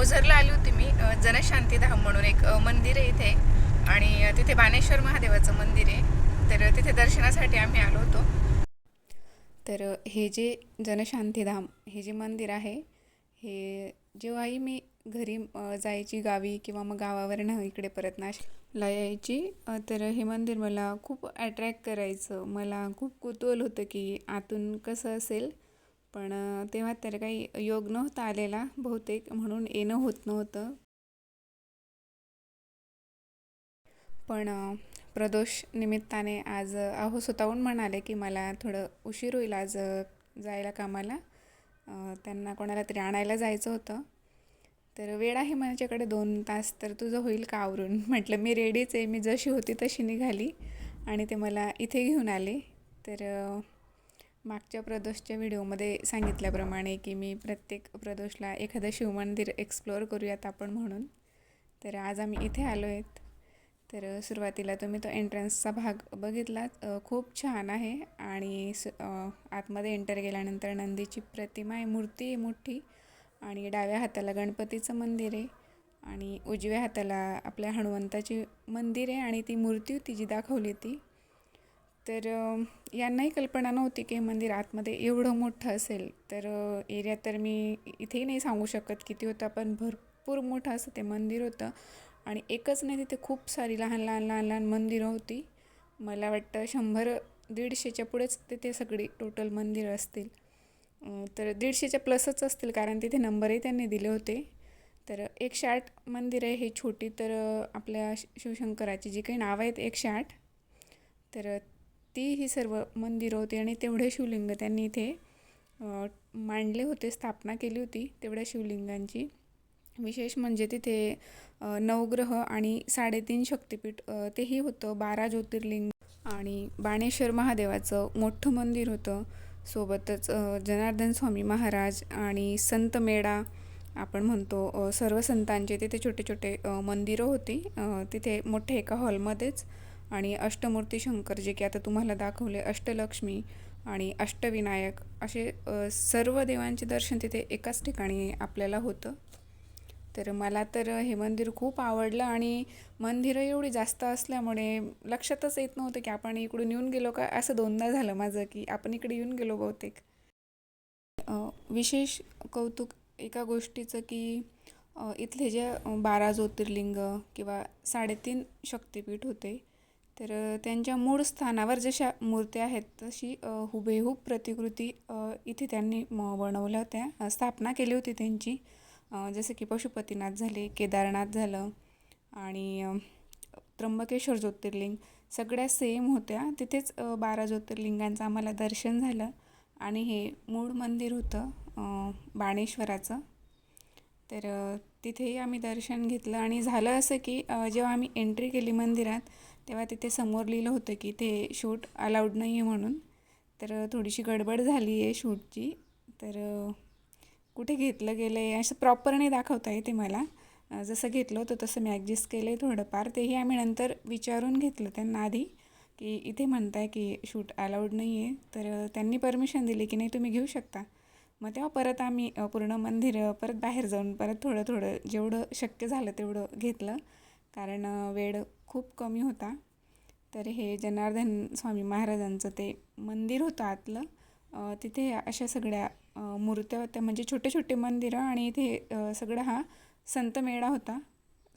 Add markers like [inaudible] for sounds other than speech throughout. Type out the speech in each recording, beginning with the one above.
ओझरला आली होती मी जनशांतीधाम म्हणून एक मंदिर आहे इथे. आणि तिथे बाणेश्वर महादेवाचं मंदिर आहे. तर तिथे दर्शनासाठी आम्ही आलो होतो. तर हे जे जनशांतीधाम हे जे मंदिर आहे हे जेव्हाही मी घरी जायची गावी किंवा मग गावावरनं इकडे परत नाशिकला यायची तर हे मंदिर मला खूप अट्रॅक्ट करायचं. मला खूप कुतूहल होतं की आतून कसं असेल पण तेव्हा तर काही योग नव्हता आलेला बहुतेक म्हणून येणं होत नव्हतं. पण प्रदोष निमित्ताने आज अहो स्वतःहून म्हणाले की मला थोडं उशीर होईल आज जायला कामाला. त्यांना कोणाला तरी आणायला जायचं होतं. तर वेळ आहे माझ्याकडे दोन तास तर तुझं होईल का आवरून? [laughs] म्हटलं मी रेडीच आहे मी जशी होती तशी निघाली आणि ते मला इथे घेऊन आले. तर मागच्या प्रदोषच्या व्हिडिओमध्ये सांगितल्याप्रमाणे की मी प्रत्येक प्रदोषला एखादं शिवमंदिर एक्सप्लोअर करूयात आपण म्हणून. तर आज आम्ही इथे आलो आहेत. तर सुरुवातीला तुम्ही तो एंट्रन्सचा भाग बघितलात. खूप छान आहे आणि स आतमध्ये एंटर गेल्यानंतर नंदीची प्रतिमा आहे मूर्ती आहे मोठी आणि डाव्या हाताला गणपतीचं मंदिर आहे आणि उजव्या हाताला आपल्या हनुमंताची मंदिर आहे आणि ती मूर्ती होती जी दाखवली ती तर यांनाही कल्पना नव्हती की हे मंदिर आतमध्ये एवढं मोठं असेल. तर एरिया तर मी इथेही नाही सांगू शकत किती होता पण भरपूर मोठं असं ते मंदिर होतं. आणि एकच नाही तिथे खूप सारी लहान लहान लहान लहान मंदिरं होती. मला वाटतं शंभर दीडशेच्या पुढेच तिथे सगळी टोटल मंदिरं असतील. तर दीडशेच्या प्लसच असतील कारण तिथे नंबरही त्यांनी दिले होते. तर एकशे आठ मंदिर आहे हे छोटी तर आपल्या शिवशंकराची जी काही नावं आहेत एकशे आठ तर ती ही सर्व मंदिरं होती आणि तेवढे शिवलिंग त्यांनी इथे मांडले होते स्थापना केली होती तेवढ्या शिवलिंगांची. विशेष म्हणजे तिथे नवग्रह आणि साडेतीन शक्तिपीठ तेही होतं बारा ज्योतिर्लिंग आणि बाणेश्वर महादेवाचं मोठं मंदिर होतं. सोबतच जनार्दन स्वामी महाराज आणि संत मेळा आपण म्हणतो सर्व संतांचे तिथे छोटे छोटे मंदिरं होती. तिथे मोठे एका हॉलमध्येच आणि अष्टमूर्ती शंकर जे की आता तुम्हाला दाखवले अष्टलक्ष्मी आणि अष्टविनायक असे सर्व देवांचे दर्शन तिथे एकाच ठिकाणी आपल्याला होतं. तर मला तर हे मंदिर खूप आवडलं आणि मंदिरं एवढी जास्त असल्यामुळे लक्षातच येत नव्हतं की आपण इकडून येऊन गेलो का? असं दोनदा झालं माझं की आपण इकडे येऊन गेलो बहुतेक. विशेष कौतुक एका गोष्टीचं की इथले जे बारा ज्योतिर्लिंग किंवा साडेतीन शक्तिपीठ होते तर त्यांच्या मूळ स्थानावर जशा मूर्त्या आहेत तशी हुबेहूब प्रतिकृती इथे त्यांनी म बनवल्या होत्या. स्थापना केली होती त्यांची. जसं की पशुपतीनाथ झाले केदारनाथ झालं आणि त्र्यंबकेश्वर ज्योतिर्लिंग सगळ्या सेम होत्या. तिथेच बारा ज्योतिर्लिंगांचं आम्हाला दर्शन झालं आणि हे मूळ मंदिर होतं बाणेश्वराचं. तर तिथेही आम्ही दर्शन घेतलं आणि झालं असं की जेव्हा आम्ही एंट्री केली मंदिरात तेव्हा तिथे समोर लिहिलं होतं की ते शूट अलाउड नाही आहे म्हणून. तर थोडीशी गडबड झाली आहे शूटची. तर कुठे घेतलं गेलं आहे असं प्रॉपर नाही दाखवता येते मला. जसं घेतलं होतं तसं मी ॲडजस्ट केलं आहे थोडंफार. तेही आम्ही नंतर विचारून घेतलं त्यांना आधी की इथे म्हणताय की शूट अलाउड नाही आहे. तर त्यांनी परमिशन दिली की नाही तुम्ही घेऊ शकता. मग तेव्हा परत आम्ही पूर्ण मंदिर परत बाहेर जाऊन परत थोडं थोडं जेवढं शक्य झालं तेवढं घेतलं. कारण वेळ खूप कमी होता. तर हे जनार्दन स्वामी महाराजांचं ते मंदिर होतं आतलं. तिथे अशा सगळ्या मूर्त्या होत्या. म्हणजे छोटे छोटे मंदिरं आणि इथे सगळा हा संत मेळा होता.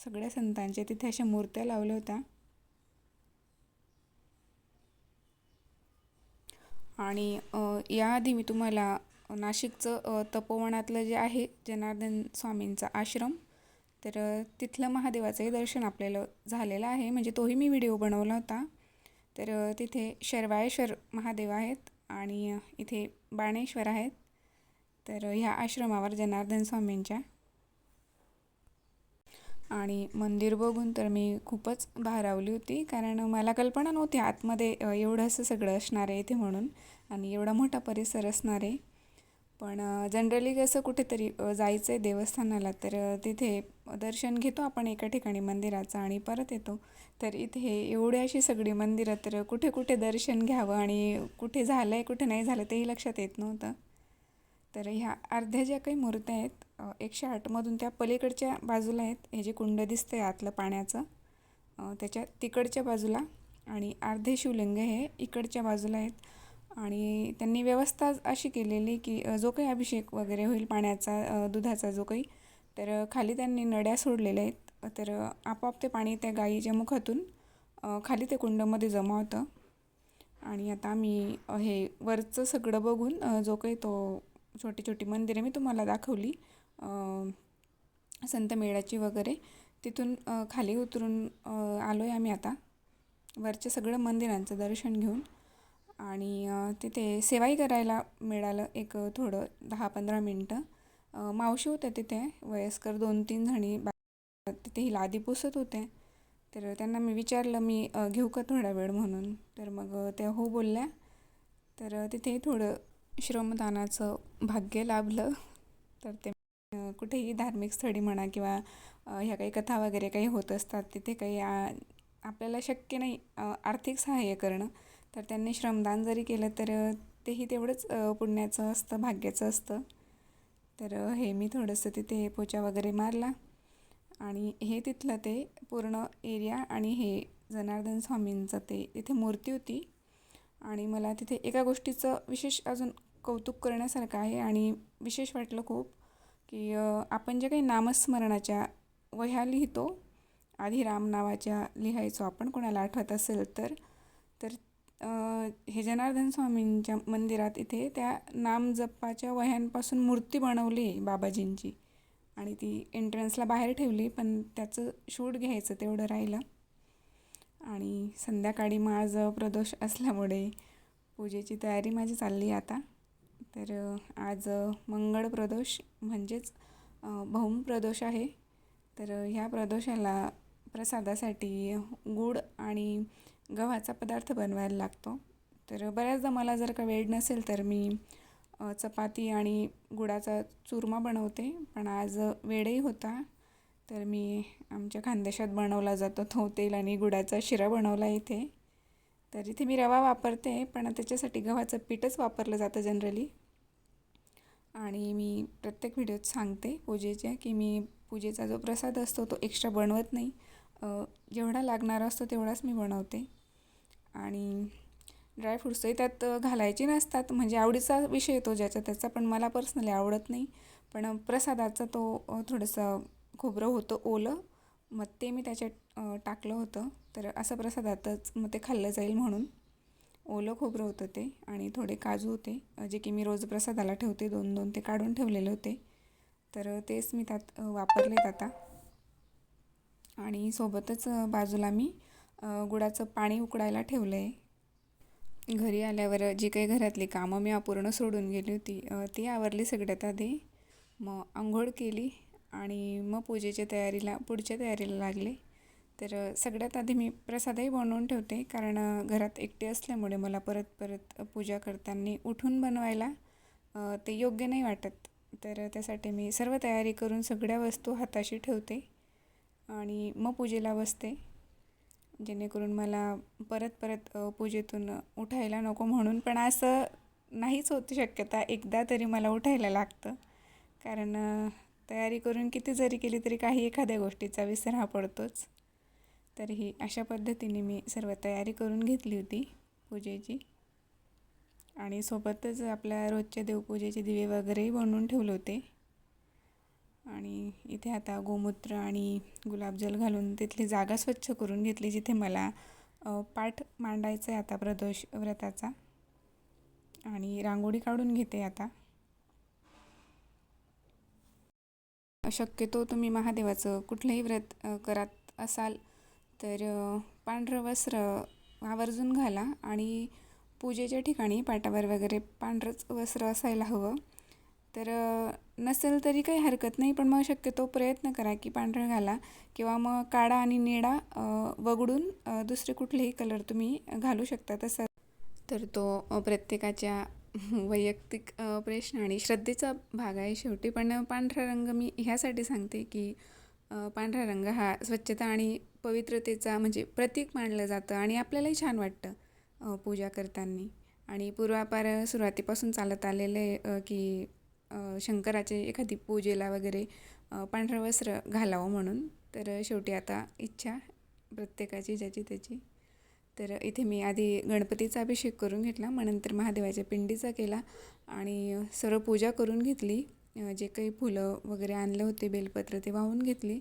सगळ्या संतांच्या तिथे अशा मूर्त्या लावल्या होत्या. आणि याआधी मी तुम्हाला नाशिकचं तपोवनातलं जे आहे जनार्दन स्वामींचा आश्रम तर तिथलं महादेवाचंही दर्शन आपल्याला झालेलं आहे. म्हणजे तोही मी व्हिडिओ बनवला होता. तर तिथे शर्वाळेश्वर महादेव आहेत आणि इथे बाणेश्वर आहेत. तर ह्या आश्रमावर जनार्दन स्वामींच्या. आणि मंदिर बघून तर मी खूपच भारावली होती. कारण मला कल्पना नव्हती आतमध्ये एवढं असं सगळं असणार आहे इथे म्हणून. आणि एवढा मोठा परिसर असणार आहे. पण जनरली कसं कुठेतरी जायचं आहे देवस्थानाला तर तिथे दर्शन घेतो आपण एका ठिकाणी मंदिराचं आणि परत येतो. तर इथे एवढी अशी सगळी मंदिरं तर कुठे कुठे दर्शन घ्यावं आणि कुठे झालं आहे कुठे नाही झालं तेही लक्षात येत नव्हतं. तर ह्या अर्ध्या ज्या काही मूर्त्या आहेत एकशे आठमधून त्या पलीकडच्या बाजूला आहेत. हे जे कुंड दिसतं आहे आतलं पाण्याचं त्याच्या तिकडच्या बाजूला आणि अर्धे शिवलिंग हे इकडच्या बाजूला आहेत. आणि त्यांनी व्यवस्था अशी केलेली की जो काही अभिषेक वगैरे होईल पाण्याचा दुधाचा जो काही तर खाली त्यांनी नड्या सोडलेल्या आहेत. तर आपोआप ते पाणी त्या गाईच्या मुखातून खाली ते कुंडमध्ये जमा होतं. आणि आता आम्ही हे वरचं सगळं बघून जो काही तो छोटी छोटी मंदिरे मी तुम्हाला दाखवली संत मेळाची वगैरे तिथून खाली उतरून आलो आहे आम्ही आता. वरच्या सगळं मंदिरांचं दर्शन घेऊन. आणि तिथे सेवाही करायला मिळालं एक थोडं दहा पंधरा मिनटं मावशी होत्या तिथे वयस्कर दोन तीन जणी बा तिथे ही लादी पुसत होते. तर त्यांना मी विचारलं मी घेऊ का थोडा वेळ म्हणून? तर मग त्या हो बोलल्या. तर तिथे थोडं श्रमदानाचं भाग्य लाभलं. तर ते कुठेही धार्मिक स्थळी म्हणा किंवा ह्या काही कथा वगैरे काही होत असतात तिथे काही आपल्याला शक्य नाही आर्थिक सहाय्य करणं. तर त्यांनी श्रमदान जरी केलं तर तेही तेवढंच पुण्याचं असतं भाग्याचं असतं. तर हे मी थोडंसं तिथे पोचा वगैरे मारला. आणि हे तिथलं ते पूर्ण एरिया आणि हे जनार्दन स्वामींचं ते तिथे मूर्ती होती. आणि मला तिथे एका गोष्टीचं विशेष अजून कौतुक करण्यासारखं आहे आणि विशेष वाटलं खूप की आपण जे काही नामस्मरणाच्या वह्या लिहितो आधी राम नावाच्या लिहायचो आपण कोणाला आठवत असेल तर तर हे जनार्दन स्वामींच्या मंदिरात इथे त्या नामजपाच्या वह्यांपासून मूर्ती बनवली आहे बाबाजींची. आणि ती एंट्रन्सला बाहेर ठेवली पण त्याचं शूट घ्यायचं तेवढं राहिलं. आणि संध्याकाळी माझं प्रदोष असल्यामुळे पूजेची तयारी माझी चालली आता. तर आज मंगळ प्रदोष म्हणजेच भौम प्रदोष आहे. तर ह्या प्रदोषाला प्रसादासाठी गूळ आणि गव्हाचा पदार्थ बनवायला लागतो. तर बऱ्याचदा मला जर का वेळ नसेल तर मी चपाती आणि गुळाचा चुरमा बनवते. पण आज वेळही होता. तर मी आमच्या खानदेशात बनवला जातो तो तेल आणि गुळाचा शिरा बनवला इथे. तर इथे मी रवा वापरते पण त्याच्यासाठी गव्हाचं पीठच वापरलं जातं जनरली. आणि मी प्रत्येक व्हिडिओत सांगते पूजेच्या की मी पूजेचा जो प्रसाद असतो तो एक्स्ट्रा बनवत नाही. जेवढा लागणार असतो तेवढाच मी बनवते. आणि ड्रायफ्रूट्सही त्यात घालायचे नसतात. म्हणजे आवडीचा विषय येतो ज्याचा त्याचा पण मला पर्सनली आवडत नाही. पण प्रसादाचा तो थोडंसं खोबरं होतं ओलं. मग ते मी त्याच्यात टाकलं होतं. तर असं प्रसादातच मग ते खाल्लं जाईल म्हणून. ओलं खोबरं होतं ते आणि थोडे काजू होते जे की मी रोज प्रसादाला ठेवते. दोन दोन ते काढून ठेवलेले होते. तर तेच मी त्यात वापरलेत आता. आणि सोबतच बाजूला मी गुळाचं पाणी उकडायला ठेवलं आहे घरी आल्यावर जी काही घरातली कामं मी अपूर्ण सोडून गेली होती ती आवरली सगळ्यात आधी. मग आंघोळ केली आणि मग पूजेच्या तयारीला पुढच्या तयारीला लागले. तर सगळ्यात आधी मी प्रसादही बनवून ठेवते कारण घरात एकटे असल्यामुळे मला परत परत पूजा करताना उठून बनवायला ते योग्य नाही वाटत. तर त्यासाठी मी सर्व तयारी करून सगळ्या वस्तू हाताशी ठेवते आणि मग पूजेला बसते. जेणेकरून मला परत परत पूजेतून उठायला नको म्हणून. पण असं नाहीच होती शक्यता. एकदा तरी मला उठायला लागतं. कारण तयारी करून किती जरी केली तरी काही एखाद्या गोष्टीचा विसर हा पडतोच. तर ही अशा पद्धतीने मी सर्व तयारी करून घेतली होती पूजेची. आणि सोबतच आपल्या रोजच्या देवपूजेचे दिवे वगैरेही बनवून ठेवले होते. आणि इथे आता गोमूत्र आणि गुलाबजल घालून तिथली जागा स्वच्छ करून घेतली जिथे मला पाठ मांडायचा आहे आता प्रदोष व्रताचा. आणि रांगोळी काढून घेते आता. शक्यतो तुम्ही महादेवाचं कुठलंही व्रत करत असाल तर पांढरं वस्त्र आवर्जून घाला आणि पूजेच्या ठिकाणी पाटावर वगैरे पांढरंच वस्त्र असायला हवं. तर नसेल तरी काही हरकत नाही पण मग शक्यतो प्रयत्न करा की पांढरं घाला किंवा मग काळा आणि निळा वगळून दुसरे कुठलेही कलर तुम्ही घालू शकता तसं. तर तो प्रत्येकाच्या [laughs] वैयक्तिक प्रश्न आणि श्रद्धेचा भाग आहे शेवटी. पण पांढरा रंग मी ह्यासाठी सांगते की पांढरा रंग हा स्वच्छता आणि पवित्रतेचा म्हणजे प्रतीक मानलं जातं आणि आपल्यालाही छान वाटतं पूजा करताना. आणि पूर्वापार सुरुवातीपासून चालत आलेलं आहे की शंकराचे एखादी पूजेला वगैरे पांढरं वस्त्र घालावं म्हणून. तर शेवटी आता इच्छा प्रत्येकाची ज्याची त्याची. तर इथे मी आधी गणपतीचा अभिषेक करून घेतला मग नंतर महादेवाच्या पिंडीचा केला आणि सर्व पूजा करून घेतली. जे काही फुलं वगैरे आणलं होते बेलपत्र ते वाहून घेतली.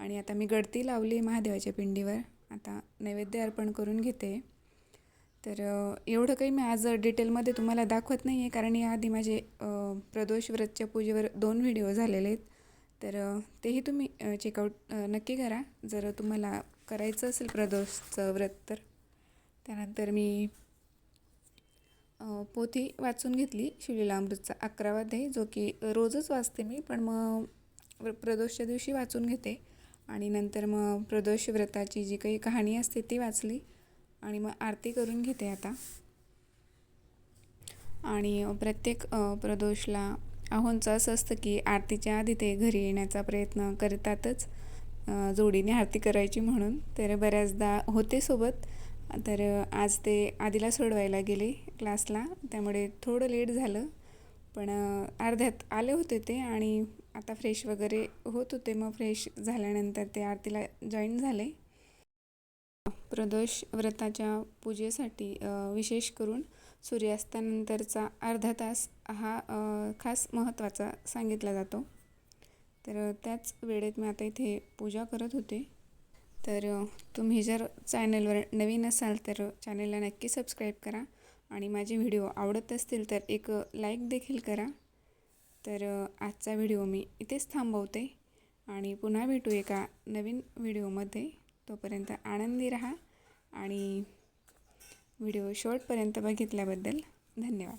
आणि आता मी गडती लावली महादेवाच्या पिंडीवर. आता नैवेद्य अर्पण करून घेते. तर एवढं काही मी आज डिटेलमध्ये तुम्हाला दाखवत नाही आहे कारण याआधी माझे प्रदोष व्रतच्या पूजेवर दोन व्हिडिओ झालेले आहेत. तर तेही तुम्ही चेकआउट नक्की करा. जर तुम्हाला करायचं असेल प्रदोषचं व्रत तर. त्यानंतर मी पोथी वाचून घेतली शिवलीला अमृतचा अकरावा अध्याय जो की रोजच वाचते मी पण मग प्रदोषच्या दिवशी वाचून घेते. आणि नंतर मग प्रदोष व्रताची जी काही कहाणी असते ती वाचली. आणि मग आरती करून घेते आता. आणि प्रत्येक प्रदोषला आहोंचं असं असतं की आरतीच्या आधी ते घरी येण्याचा प्रयत्न करतातच. जोडीने आरती करायची म्हणून. तर बऱ्याचदा होते सोबत. तर आज ते आधीला सोडवायला गेले क्लासला. त्यामुळे थोडं लेट झालं. पण अर्ध्यात आले होते ते आणि आता फ्रेश वगैरे होत होते. मग फ्रेश झाल्यानंतर ते आरतीला जॉईन झाले. प्रदोष व्रताच्या पूजेसाठी विशेष करून सूर्यास्तानंतरचा अर्धा तास हा खास महत्त्वाचा सांगितला जातो. तर त्याच वेळेत मी आता इथे पूजा करत होते. तर तुम्ही जर चॅनलवर नवीन असाल तर चॅनलला नक्की सबस्क्राईब करा आणि माझे व्हिडिओ आवडत असतील तर एक लाईक देखील करा. तर आजचा व्हिडिओ मी इथेच थांबवते आणि पुन्हा भेटू एका नवीन व्हिडिओमध्ये. तोपर्यंत आनंदी राहा आणि व्हिडिओ शेवटपर्यंत बघितल्याबद्दल धन्यवाद.